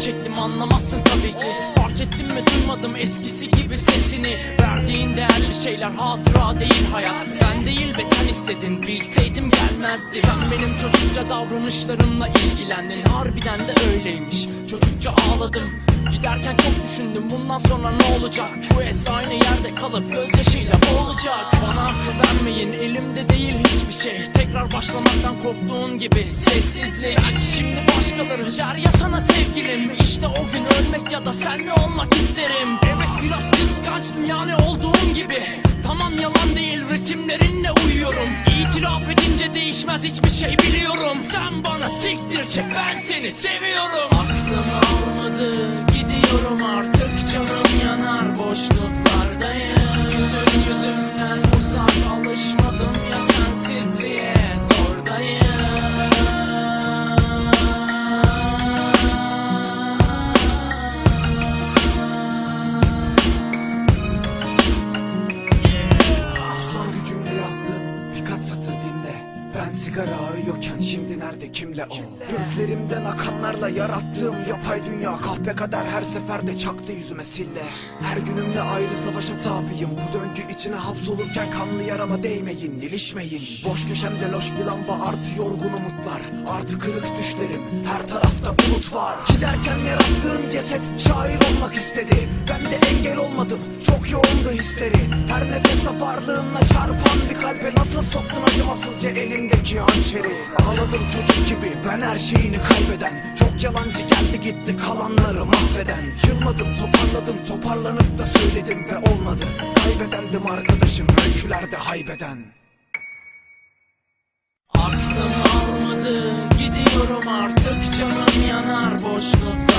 çektim anlamazsın tabii ki. Fark ettim mi duymadım eskisi gibi sesini. Verdiğin değerli şeyler hatıra değil hayat. Ben değil ve sen istedin bilseydim gelmezdi. Sen benim çocukça davranışlarımla ilgilendin Harbiden de öyleymiş. Çocukça ağladım Giderken çok düşündüm bundan sonra ne olacak? Bu es aynı yerde kalıp gözyaşıyla boğulacak. Bana akıl vermeyin elimde değil hiçbir şey. Tekrar başlamaktan korktuğun gibi sessizlik. Şimdi başkaları der ya sana sevgilim. İşte o gün ölmek ya da senle olmak isterim. Evet biraz kıskançtım yani olduğum gibi. Tamam yalan değil resimlerinle uyuyorum. İtiraf edince değişmez hiçbir şey biliyorum. Sen bana siktir çek ben seni seviyorum. Aklım almadı gidiyorum artık canım yanar boşluklardayım sigara arıyorken şimdi nerede kimle? O Gözlerimden akanlarla yarattığım yapay dünya. Kahpe kadar her seferde çaktı yüzüme sille. Her günümle ayrı savaşa tabiyim. Bu döngü içine hapsolurken kanlı yarama değmeyin ilişmeyin. Boş köşemde loş bir lamba artı yorgun umutlar. Artı kırık düşlerim her tarafta bulut var. Giderken yarattığım ceset şair olmak istedi. Ben de engel olmadım çok yoğundu hisleri. Her nefeste varlığınla çarpan bir kalbe Nasıl soktun acımasızca elindeki hançeri. Ağladım çocuk gibi ben her şeyini kaybeden. Çok yalancı geldi gitti kalanları mahveden. Yılmadım toparladım toparlanıp da söyledim ve olmadı. Kaybedendim arkadaşım öykülerde haybeden. Aklım almadı gidiyorum artık canım yanar boşluklardayım